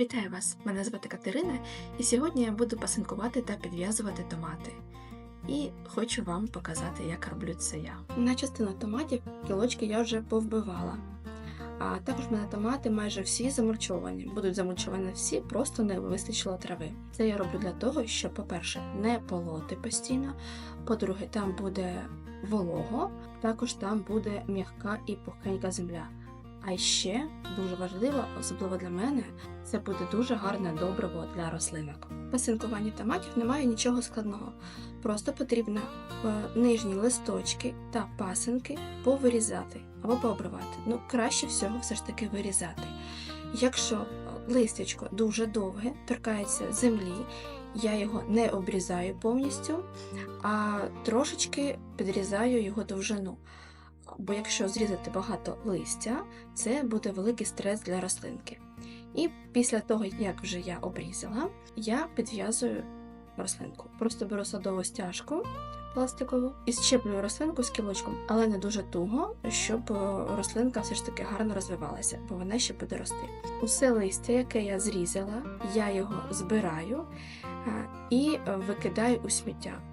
Вітаю вас! Мене звати Катерина, і сьогодні я буду пасинкувати та підв'язувати томати. І хочу вам показати, як роблю це я. На частину томатів кілочки я вже повбивала. А також в мене томати майже всі замульчовані. Будуть замульчовані всі, просто не вистачило трави. Це я роблю для того, щоб, по-перше, не полоти постійно. По-друге, там буде волого, також там буде м'яка і пухкенька земля. А ще дуже важливо, особливо для мене, це буде дуже гарне добриво для рослинок. В пасинкуванні томатів немає нічого складного. Просто потрібно е, нижні листочки та пасинки повирізати або пообривати. Ну, краще всього все ж таки вирізати. Якщо листячко дуже довге, торкається землі, я його не обрізаю повністю, а трошечки підрізаю його довжину. Бо якщо зрізати багато листя, це буде великий стрес для рослинки. І після того, як вже я обрізала, я підв'язую рослинку. Просто беру садову стяжку пластикову і щеплюю рослинку з кілочком, але не дуже туго, щоб е, рослинка все ж таки гарно розвивалася, бо вона ще буде рости. Усе листя, яке я зрізала, я його збираю е, і викидаю у сміття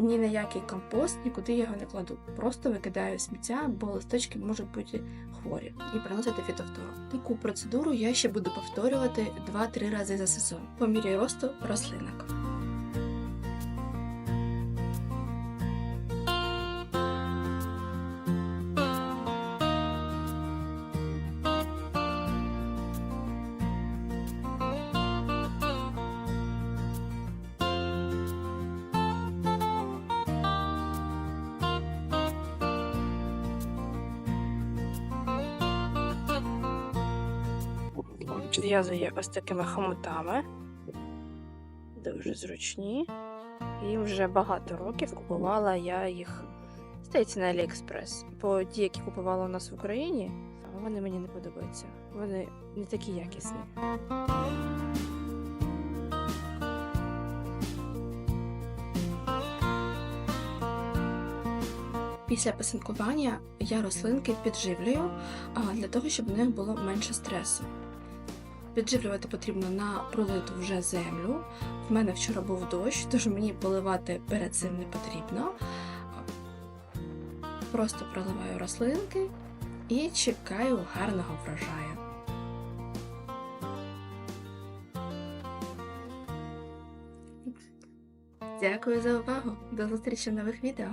ні на який компост, нікуди його не кладу. Просто викидаю сміття, бо листочки можуть бути хворі і приносити фітофтору. Таку процедуру я ще буду повторювати 2-3 рази за сезон по мірі росту рослинок. Зв'язую ось такими хомутами. Дуже зручні. І вже багато років купувала я їх, здається, на Аліекспрес. Бо ті, які купувала у нас в Україні, вони мені не подобаються. Вони не такі якісні. Після пасинкування я рослинки підживлюю а, для того, щоб у них було менше стресу. Підживлювати потрібно на пролиту вже землю. В мене вчора був дощ, тож мені поливати перед цим не потрібно. Просто проливаю рослинки і чекаю гарного врожаю. Дякую за увагу! До зустрічі в нових відео!